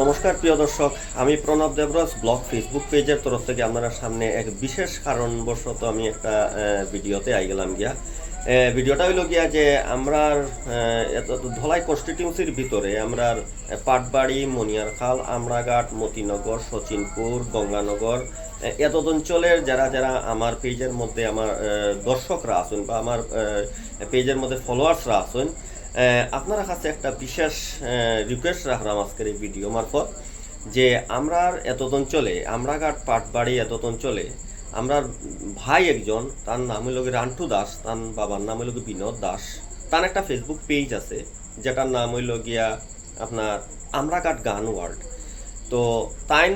নমস্কার প্রিয় দর্শক। আমি প্রণব দেবরাজ ব্লগ ফেসবুক পেজের তরফ থেকে আপনারা সামনে এক বিশেষ কারণবশত আমি একটা ভিডিওতে আই গেলাম গিয়া। ভিডিওটা হইল গিয়া যে আমরার আহ, এত ধলাই কনস্টিটিউন্সির ভিতরে আমরা পাটবাড়ি মনিয়ারখাল আমরাঘাট মতিনগর সচিনপুর গঙ্গানগর আহ, এত অঞ্চলের যারা যারা আমার পেজের মধ্যে আমার দর্শকরা আছেন বা আমার পেজের মধ্যে ফলোয়ার্সরা আছেন আপনারা কাছে একটা বিশেষ রিকোয়েস্ট রাখলাম আজকের এই ভিডিও মারফত, যে আমরার এতদ অঞ্চলে আমরাঘাট পাটবাড়ি এতদ চলে, আমরার ভাই একজন, তার নাম হইল রান্টু দাস, তার বাবার নাম হইল বিনোদ দাস, তার একটা ফেসবুক পেজ আছে, যেটার নাম হইল গিয়া আপনার আমরাঘাট গান ওয়ার্ল্ড তো তাই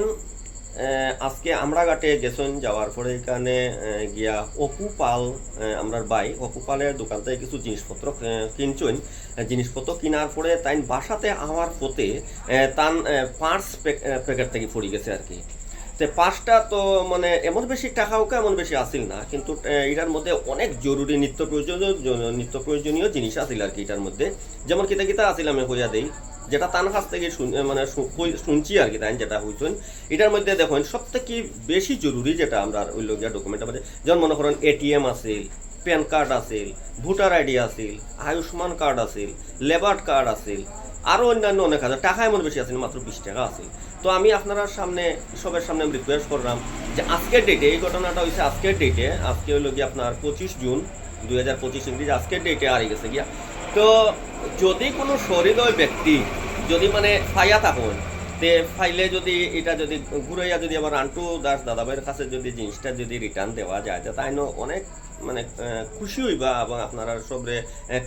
আজকে আমরাঘাটে গেছেন যাওয়ার পরে এখানে গিয়া অপু পাল আমরার বাই অপু পালের দোকান থেকে কিছু জিনিসপত্র কিনছেন জিনিসপত্র কেনার পরে তাই বাসাতে আমার পথে তান পাঁচ প্যাকেট থেকে পড়ে গেছে আর কি। তো পাঁচটা তো মানে এমন বেশি টাকাও এমন বেশি আসিল না, কিন্তু এটার মধ্যে অনেক জরুরি নিত্য প্রয়োজনীয় নিত্য প্রয়োজনীয় জিনিস আসিল আর কি এটার মধ্যে। যেমন কিতা কিতা আসিল আমি হইয়া দেই, যেটা তার কাছ থেকে মানে শুনছি আর কি তাই যেটা হইছেন এটার মধ্যে দেখুন সব থেকে বেশি জরুরি যেটা আমরা ওই লগিয়া ডকুমেন্ট মধ্যে যেমন মনে করেন এটিএম আছিল প্যান কার্ড আছিল ভোটার আইডি আছিল আয়ুষ্মান কার্ড আছিল লেবার কার্ড আছিল আরও অন্যান্য অনেক আছে। টাকা এমন বেশি আছে মাত্র বিশ টাকা আছিল তো আমি আপনারা সামনে, সবের সামনে আমি রিকোয়েস্ট করলাম যে আজকের ডেটে এই ঘটনাটা হয়েছে আজকের ডেটে আজকে হলো গিয়ে আপনার পঁচিশ জুন দুই হাজার পঁচিশ ইংরেজি, আজকের ডেটে আর গেছে গিয়া। তো যদি কোনো সহৃদয় ব্যক্তি যদি মানে ফাইয়া থাকুন, তে ফাইলে যদি এটা যদি ঘুরাইয়া যদি আবার আন্টু দাস দাদাভাইয়ের কাছে যদি জিনিসটা যদি রিটার্ন দেওয়া যায় তাই অনেক মানে খুশি হইবা এবং আপনারা সবরে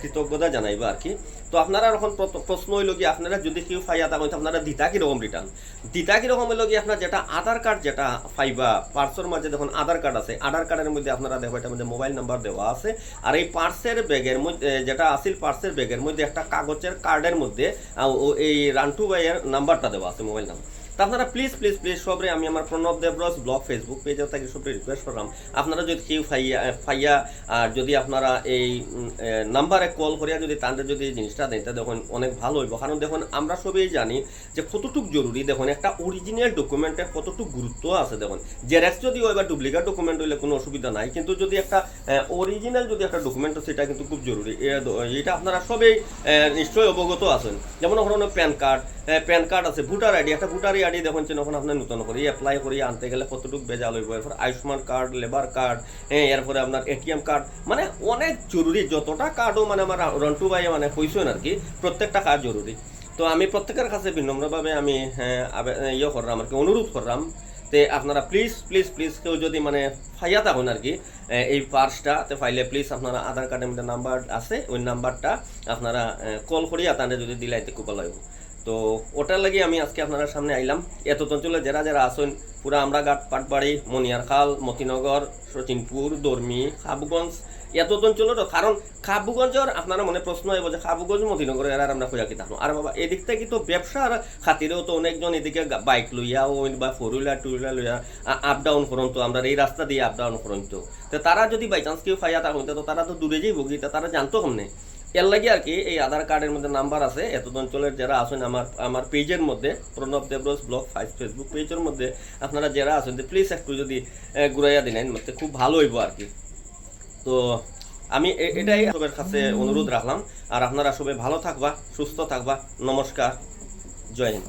কৃতজ্ঞতা জানাইবা আর কি। তো আপনারা এখন প্র- প্রশ্ন হইল কি, আপনারা যদি কেউ ফাইয়া থাকুন আপনারা দিতা কীরকম রিটার্ন দিতা কীরকম হইল কি, আপনার যেটা আধার কার্ড যেটা ফাইবা পার্সের মাঝে দেখুন আধার কার্ড আছে। আধার কার্ডের মধ্যে আপনারা দেখো, এটার মধ্যে মোবাইল নাম্বার দেওয়া আছে। আর এই পার্সের ব্যাগের মধ্যে যেটা আসিল পার্সের ব্যাগের মধ্যে একটা কাগজের কার্ডের মধ্যে এই রান্টু ভাইয়ের নাম্বারটা দেওয়া আছে মোবাইল নাম্বার তা আপনারা প্লিজ প্লিজ প্লিজ সবরে আমি আমার প্রণব দেবরস ব্লগ ফেসবুক পেজে থেকে সবরে রিকোয়েস্ট করলাম। আপনারা যদি কেউ ফাইয়া ফাইয়া আর যদি আপনারা এই নাম্বারে কল করিয়া যদি তাদের যদি জিনিসটা দেন, তা দেখুন অনেক ভালো হইব। কারণ দেখুন, আমরা সবই জানি যে কতটুক জরুরি দেখুন, একটা অরিজিনাল ডকুমেন্টের কতটুক গুরুত্ব আছে দেখুন। জেরক্স যদি হয় বা ডুপ্লিকেট ডকুমেন্ট হইলে কোনো অসুবিধা নাই। কিন্তু যদি একটা অরিজিনাল যদি একটা ডকুমেন্ট আছে, সেটা কিন্তু খুব জরুরি। এটা আপনারা সবেই নিশ্চয়ই অবগত আছেন। যেমন ধরুন প্যান কার্ড প্যান কার্ড আছে, ভোটার আইডি, একটা ভোটার আইডি দেখুন যে যখন আপনার নতুন করে অ্যাপ্লাই করি আনতে গেলে কতটুকু বেজাল হইব? এরপর আয়ুষ্মান কার্ড লেবার কার্ড হ্যাঁ এরপরে আপনার এটিএম কার্ড মানে অনেক জরুরি যতটা কার্ডও মানে আমার রন্টু ভাই মানে কইছেন আর কি প্রত্যেকটা কার্ড জরুরি। তো আমি প্রত্যেকের কাছে বিনম্রভাবে আমি হ্যাঁ, ইয়ে করলাম আর কি অনুরোধ করলাম তে আপনারা প্লিজ প্লিজ প্লিজ কেউ যদি মানে ফাইয়া থাকুন আর কি এই পার্সটা তে ফাইলে প্লিজ আপনারা আধার কার্ডের মধ্যে নাম্বার আছে ওই নাম্বারটা আপনারা কল করিয়া তাদের যদি দিলাইতে খুব ভালো তো ওটার লাগি আমি আজকে আপনারা সামনে আইলাম। এত অঞ্চলে যারা যারা আসেন পুরা আমরা ঘাট পাটবাড়ি মনিয়ারখাল মতিনগর সচিনপুর দর্মি, খাবুগঞ্জ এত অঞ্চলের কারণ খাবুগঞ্জের আপনারা মনে প্রশ্ন হইব যে খাবুগঞ্জ, মতিনগর, এরা আমরা খোঁজা কি থাকব? আর বাবা, এদিক থেকে তো ব্যবসার খাতিরেও তো অনেকজন এদিকে বাইক লইয়া ওই বা ফোর হুইলার টু হুইলার লইয়া আপ ডাউন করুন আমরা এই রাস্তা দিয়ে আপ ডাউন করুন তো তারা যদি বাই চান্স কেউ ফাইয়া থাকুন তো তারা তো দূরে যাইব তা তারা জানতো কমনে? এর লাগে আর কি, এই আধার কার্ডের মধ্যে নাম্বার আছে এত অঞ্চলের যারা আছেন আমার আমার পেজের মধ্যে, প্রণব দেবরস ব্লগ ফেসবুক পেজের মধ্যে, আপনারা যারা আছেন প্লিজ একটু যদি ঘুরাইয়া দিলেন মধ্যে খুব ভালো হইব আর কি। তো, আমি এটাই সবের কাছে অনুরোধ রাখলাম, আর আপনারা সবাই ভালো থাকবা, সুস্থ থাকবা, নমস্কার, জয় হিন্দ।